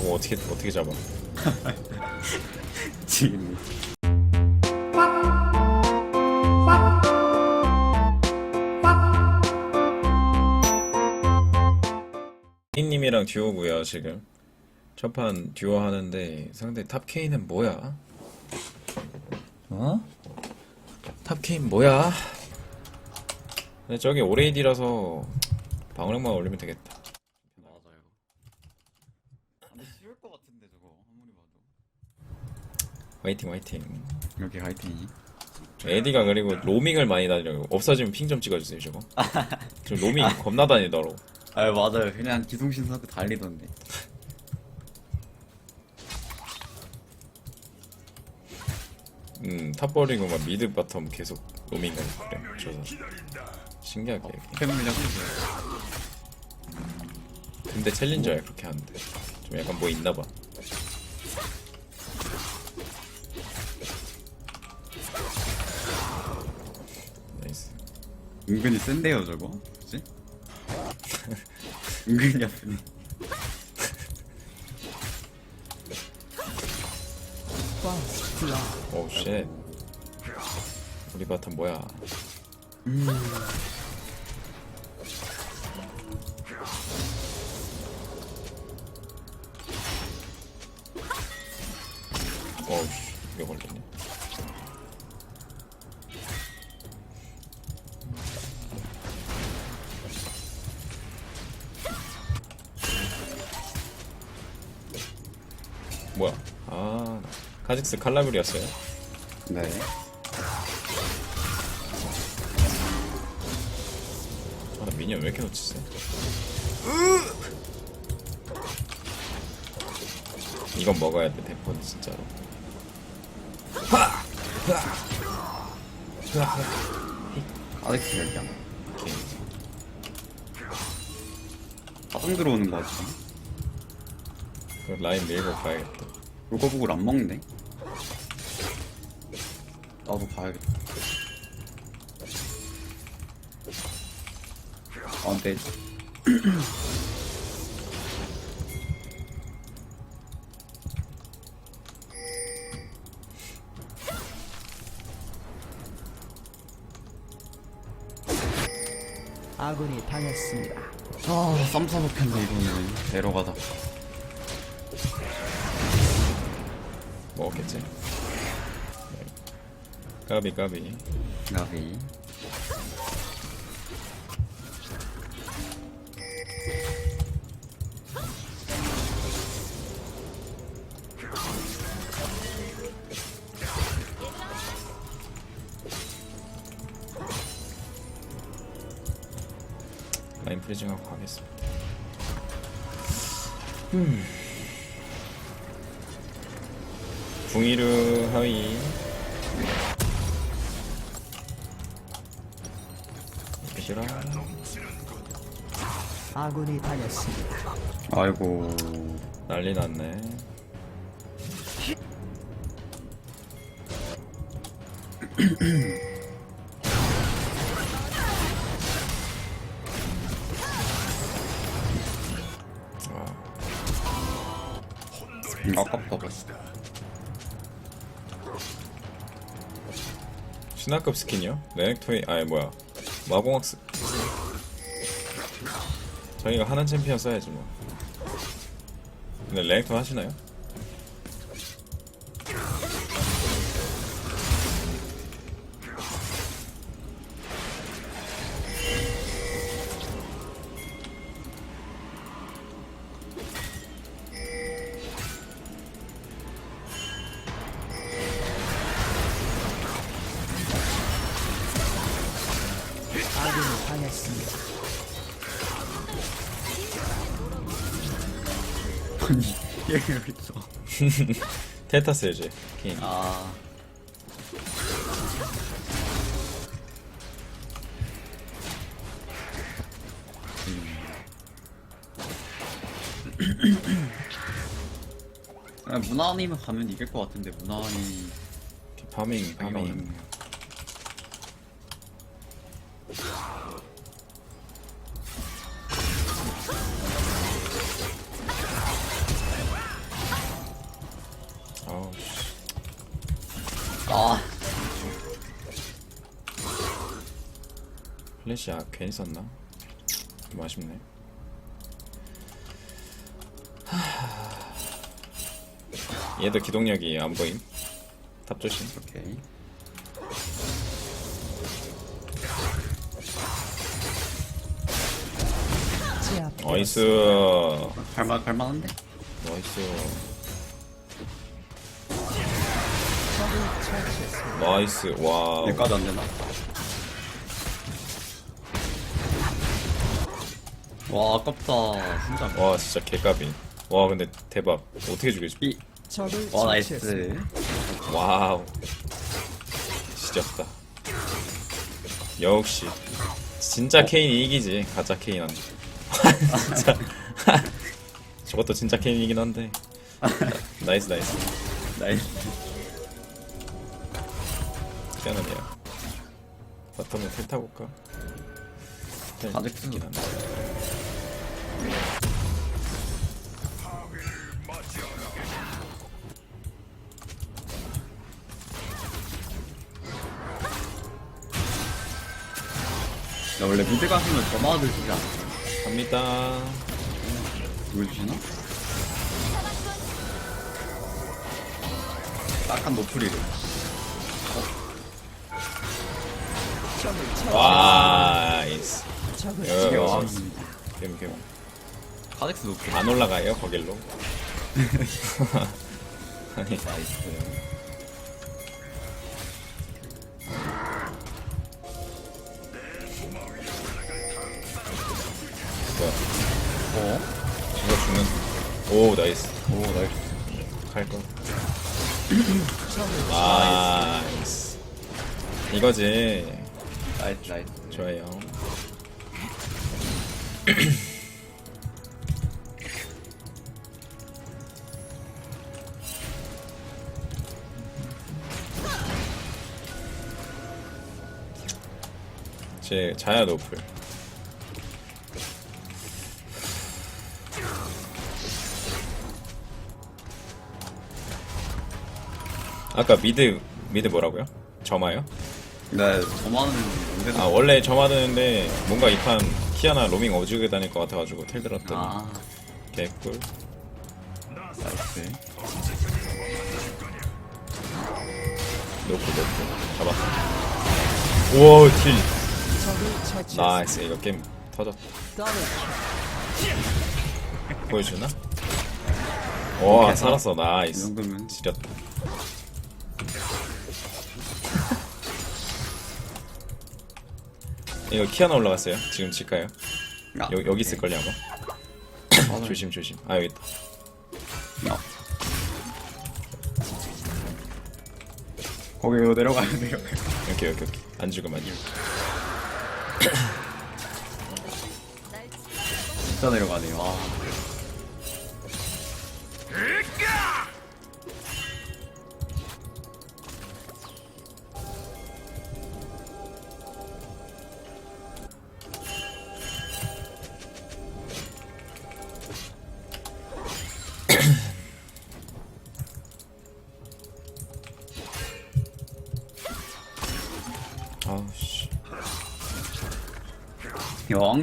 저거 어떻게 어떻게 잡아? 지금 K님이랑 듀오고요 지금 첫판 듀오 하는데 상대 탑 K는 뭐야? 어? 탑 K 뭐야? 근데 저기 오레이디라서 방어력만 올리면 되겠다. 맞아요. 근데 쉬울 것 같은데 저거 아무리 봐도. 화이팅 화이팅. 여기 화이팅이. 에디가 그리고 로밍을 많이 다니려고 없어지면 핑 좀 찍어주세요 저거. 지금 로밍 겁나 다니더라고. 아 맞아요. 그냥 기동신사도 달리던데. 음, 탑 버리고 막 미드 바텀 계속 로밍 가고 그래. 저서 신기하게. 이렇게. 하고 있어요. 근데 챌린저야 그렇게 하는데 좀 약간 뭐 있나봐. 은근히 센데요 저거. 뭐지? 은근히 아프네. 오우 쉣. 우리 바텀 뭐야? 어 카직스 칼라브리였어요? 네. 아, 나 미니언 왜 이렇게 놓치지? 이건 먹어야 돼, 대포는 진짜로. 아렉스 열량. 오케이. 사정 들어오는 거 같지? 그럼 라인 밀고 가야겠다. 로거북을 안 먹네. 나도 가야겠다. 아, 근데 아군이 당했습니다. 아, 쌈싸 먹혔네 이거는 내려가다. 먹었겠지? 네. 까비, 까비. 나비. 라인 프리징하고 가겠습니다. 음. 궁이르 하위. 싫어. 아군이 당했습니다. 아이고. 난리 났네. 와, 음, 아깝다. 신화급 스킨이요? 레넥토이, 아니 뭐야. 마공학 스. 저희가 하는 챔피언 써야지 뭐. 근데 레넥토 하시나요? 여기 있어. 테타스 이제 킹. 아. 아, 무난히면 가면 이길 것 같은데 무난히 파밍, 파밍. 플래시 아 괜히 썼나? 좀 아쉽네. 하... 얘도 기동력이 안 보임. 탑 조심. 오케이. 나이스. 갈만 갈만한데 나이스. 나이스. 와. 여기까지 안 되나 와 아깝다 진짜 와 진짜 개까비. 와 근데 대박. 어떻게 죽여지? 이 적을 와. 나이스 와우. 지렸다. 역시. 진짜 케인이 이기지. 가짜 케인 한테. 진짜. 저것도 진짜 케인이긴 한데. 나이스 나이스. 나이스 희한하네요. 바텀에 텔 타고 올까? 텔 아직 있긴 한데. 나 원래 미드 가시면 저마들 주지 않아 갑니다. 뭘 주시나? 딱한 노프리를. 와, 이스. 와 겸, 겸. 카덱스 노프리 안 올라가요, 거길로? 아니, 나이스 오, 나이스. 오 나이스 갈 거. 나이스. 이거지. 나이스 나이스 좋아요. 제 자야 노플. 아까 미드 미드 뭐라고요? 점화요? 네 저만은 아 원래 점화되는데 뭔가 이 판 키아나 로밍 어지게 다닐 것 같아가지고 텔 들었더니. 아. 개꿀. 나이스. 우와 킬 적을 처치했습니다. 나이스. 이거 게임 터졌다. 보여주나? 와 살았어. 이 나이스. 정도면. 지렸다 이거 키아나 올라갔어요? 지금 칠까요? 아, 여, 여기 있을걸요 아마? 맞아요. 조심 조심. 아 여기 있다. 야. 거기로 내려가야 돼요. 오케이 오케이 오케이. 안 죽음 안 죽음 진짜 내려가네 와아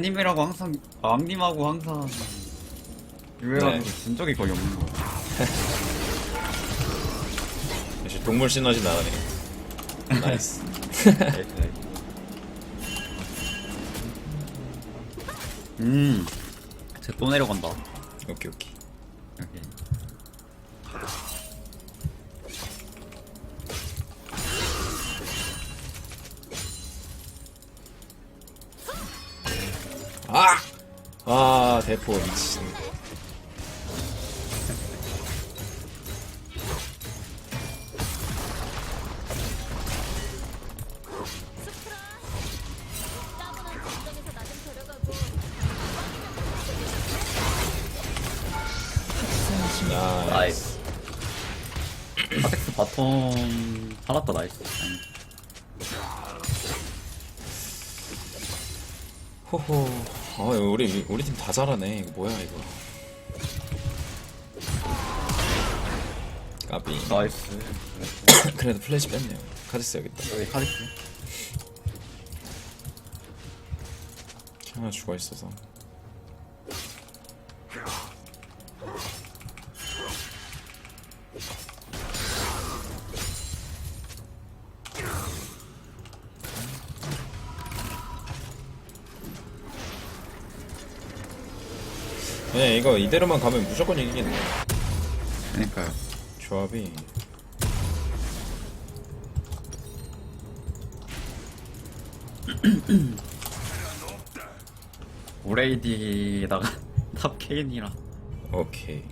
왕님이라고 항상 왕님하고 항상 유해가지고 네. 진 적이 거의 없는 거야 역시 동물 시너지 나가네 나이스 음, 쟤 또 내려간다. 오케이 오케이. 아! 아 대포 미친 나이스. 카텍스 바텀 살았다, 나이스. 호호 아 우리 우리 팀 다 잘하네 이거 뭐야 이거 가비. 나이스. 그래도 플래시 뺐네요. 카드 써야겠다. 여기 카리스. 하나 죽어 있어서. 그냥 이거 이대로만 가면 무조건 이기겠네. 그러니까요. 조합이 오레이디에다가 탑 케인이라. 오케이.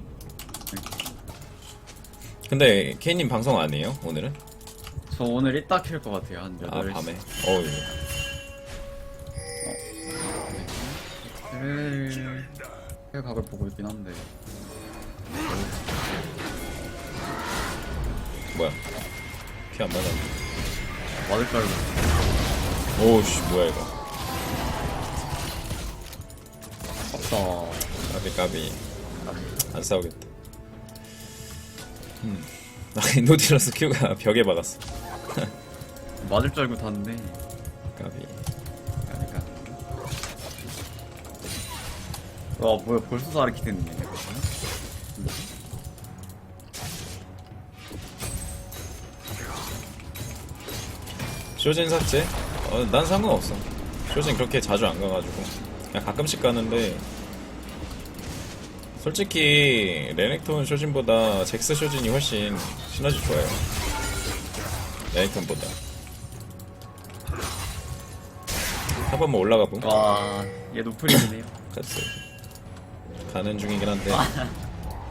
근데 케이님 방송 안 해요 오늘은? 저 오늘 이따 킬것 같아요. 한아 8시. 밤에. 어우. 각을 보고 있긴 한데. 뭐야? 피 안 맞았네. 맞을 줄 알고. 오우씨 뭐야 이거? 없다. 까비 까비. 안 싸우겠다. 음. 나 노디러스 큐가 벽에 박았어. 맞을 줄 알고 탔는데. 와, 뭐야, 벌써 사르키 됐네. 쇼진 삭제? 어, 난 상관없어. 쇼진 그렇게 자주 안 가가지고. 그냥 가끔씩 가는데. 솔직히, 레넥톤 쇼진보다 잭스 쇼진이 훨씬 시너지 좋아요. 레넥톤보다. 한 번만 올라가 봄. 와, 얘 노플이네요. 갔어. 가는 중이긴 한데.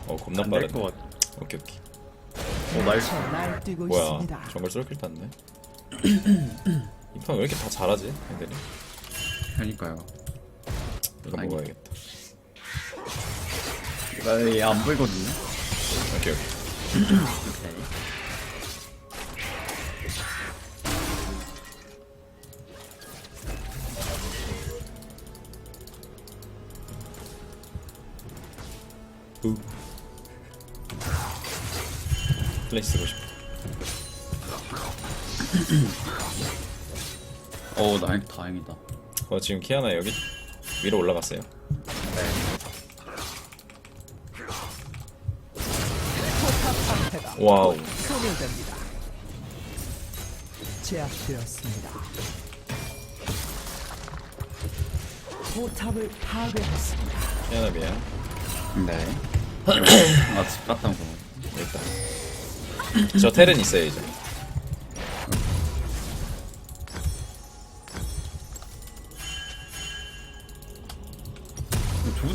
어, 겁나 안 될 빠르네. 것 같아. 오케이, 오케이. 오, 나이스. 날뛰고 뭐야. 있습니다. 정글 쏠킬 땄네. 이판 왜 이렇게 다 잘하지? 애들이? 그러니까요. 이거 아니. 먹어야겠다. 나얘안 보이거든요. 오케이, 오케이. 오케이. 다행이다. 어, 지금 키아나 여기 위로 올라갔어요. 포탑 상태가 와우. 소멸됩니다. 제압되었습니다. 포탑을 파괴했습니다. 키아나 미안. 네. 아, 집 갔다 온 거. 일단. 저 텔은 있어요, 이제.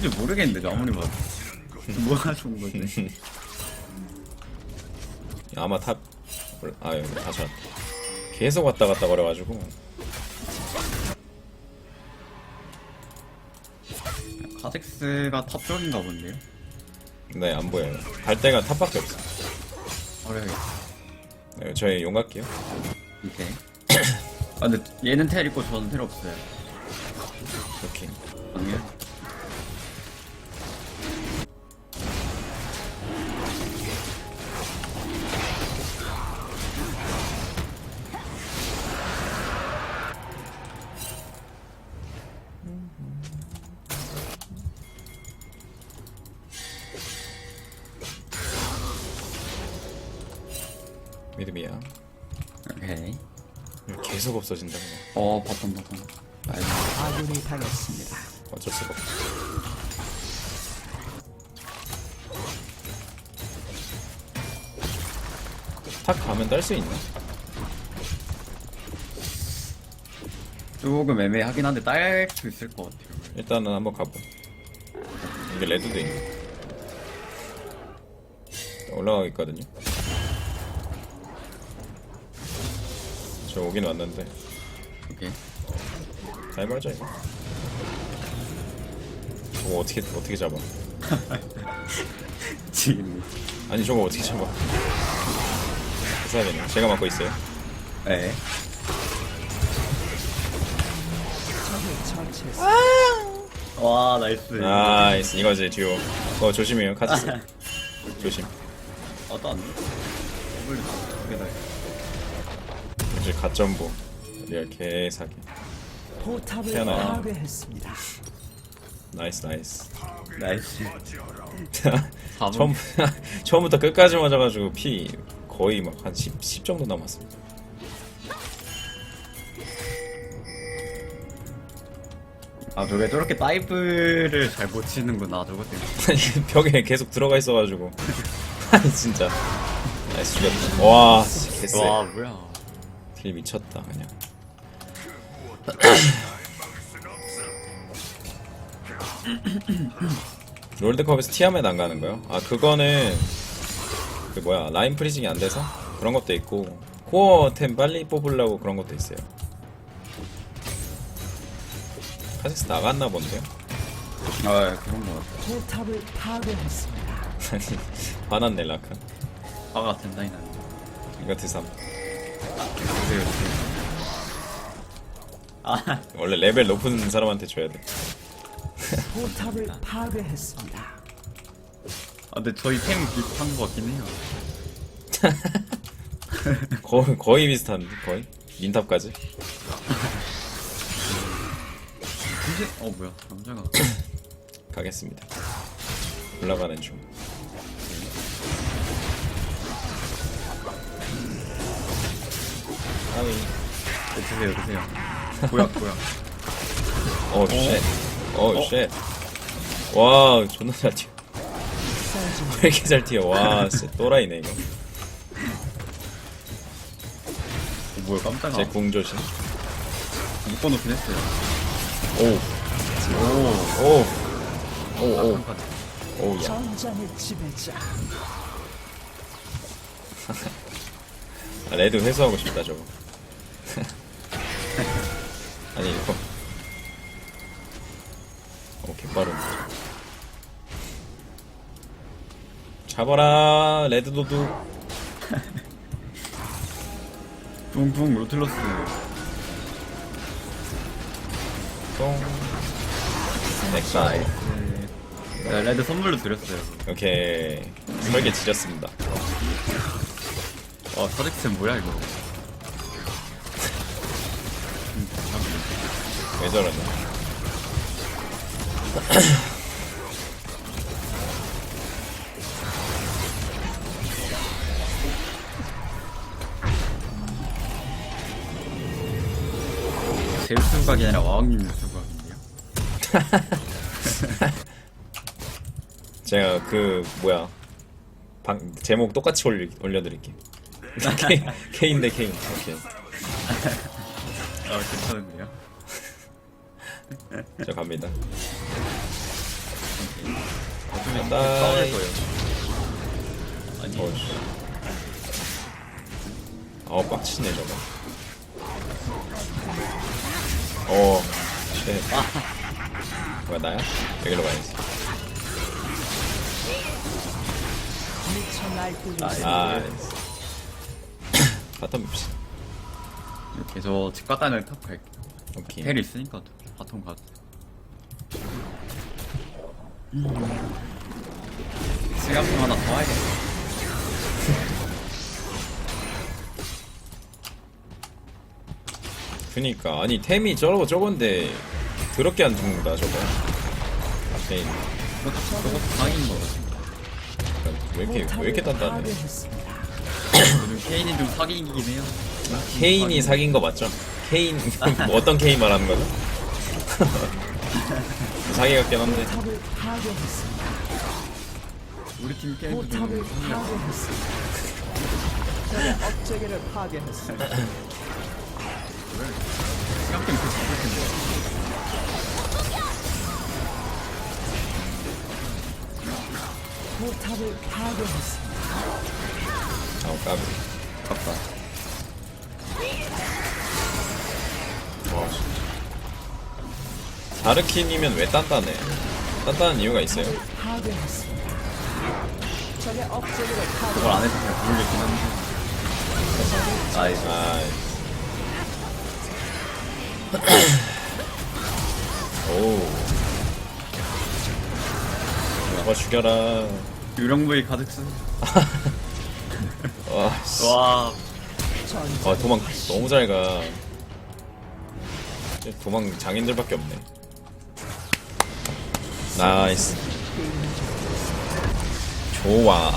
좋은지 모르겠는데, 저 아무리 봐도. 뭐가 좋은 거지? 아마 탑. 아, 여기 다시 왔다. 계속 왔다 갔다 거려가지고. 카직스가 탑 쪽인가 본데요? 네, 안 보여요. 갈 데가 탑밖에 없어. 어려야겠다. 네, 저희 용 갈게요. 오케이. 아, 근데 얘는 텔 있고 저는 텔 없어요. 이렇게. 아니요? 없어진다, 그냥. 어, 바텀, 바텀. 나이스. 아군이 당했습니다. 어쩔 수가 없어. 탁 가면 딸 수 있나? 조금 애매하긴 한데 딸 수 있을 것 같아요. 일단은 한번 가보. 이게 레드도 있네. 올라가겠거든요. 저 오긴 왔는데. 잘 말자 이거. 저거 어떻게 어떻게 잡아? 지금. 아니 저거 어떻게 잡아? 해야겠네. 제가 맡고 있어요. 네. 적을 처치했습니다. 와, 나이스. 나이스 이거지 듀오. 어 조심해요 카드. 조심. 아, 또안 돼? W 두개다 이제 가점보 리얼 개사기 포탑을 태어나. 파괴했습니다. 나이스 나이스. 나이스. 처음, 처음부터 끝까지 맞아가지고 피 거의 막 한 10, 10 정도 남았습니다. 아 저게 저렇게 다이브를 잘 못 치는구나 저것 때문에. 벽에 계속 들어가 있어가지고. 아니 진짜. 나이스 죽였다. 와 진짜 개쎄. 와 뭐야. 딜 미쳤다 그냥 롤드컵에서 티아멧 안 가는 거요? 아 그거는 그 뭐야 라인 프리징이 안 돼서? 그런 것도 있고 코어템 빨리 뽑으려고 그런 것도 있어요. 카직스 나갔나 본데요? 아 그런 거 같아 포탑을 파괴했습니다. 아니 화났네 라칸 화가 된다이 나네 이거 드삼. 그래요 아 원래 레벨 높은 사람한테 줘야 돼. 포탑을 파괴했습니다. 아, 근데 저희 템 비슷한 거 같긴 해요. 거의, 거의 비슷한데 거의? 민탑까지? 근데 어 뭐야. 남자가. 가겠습니다. 올라가는 중. 네, 드세요 드세요 뭐야 뭐야 어, 쉣. 어, 쉣. 와, 존나 잘 튀어. 왜 이렇게 잘 튀어? 와, 진짜 또라이네, 이거. 어, 뭐야 깜짝아 제 궁 조심. 묶어놓긴 했어요 오, 오 오, 오, 오, 깜깜하다. 오, 야. 전장의 지배자. 아, 레드 회수하고 싶다, 저거. 아니, 이거. 오, 개빠른. 잡아라, 레드 도둑. 붕붕 로틀러스 똥. 넥사. 네, 레드 선물로 드렸어요 오케이. 설계 지렸습니다. 어 서직템 뭐야 이거 왜 저러냐. 제우스 각이 아니라 와왕님 유수 각인데요 제가 그 뭐야 방, 제목 똑같이 올리, 올려드릴게요. K, K인데 K. 오케이. 아 괜찮은데요? 저 갑니다. 나- 싸울 거예요 아니 어, 씨. 어, 빡치네, 저거. 어, 쉣. 뭐야, 나야? 여기로 가야지. 아, 바텀 밉시다. 이렇게 저집 갔다는 탑 갈게요 오케이. 헬 있으니까 또 바텀 가도 시간품 하나 더 와야겠다 그니까, 아니, 템이 저거, 저건데, 더럽게 안 죽는다, 저거. 앞에 있는. 그것도 그것도 상인 거 같은데 왜 이렇게, 왜 이렇게 단단해? 요즘 케인이 좀 사기이긴 해요 케인이 사귄 거 맞죠? 케인, 뭐 어떤 케인 말하는 거죠? 사기 같긴 한데. 우리 팀 게임도 좀 업체계를 파괴했습니다. 시간품 그 잡을 텐데 포탑을 파괴했습니다. 까비. 자르킨이면 왜 단단해? 단단한 이유가 있어요? 그걸 안 해서 잘 모르겠긴 한데 나이스 아. 오. 저거 죽여라. 유령 부위 가득 쓰 와, 씨. 와 아, 도망 너무 잘 가. 도망 장인들밖에 없네. 나이스. 좋아.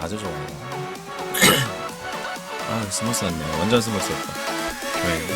아주 좋아. 아 스무스했네. 완전 스무스했다. 좋아요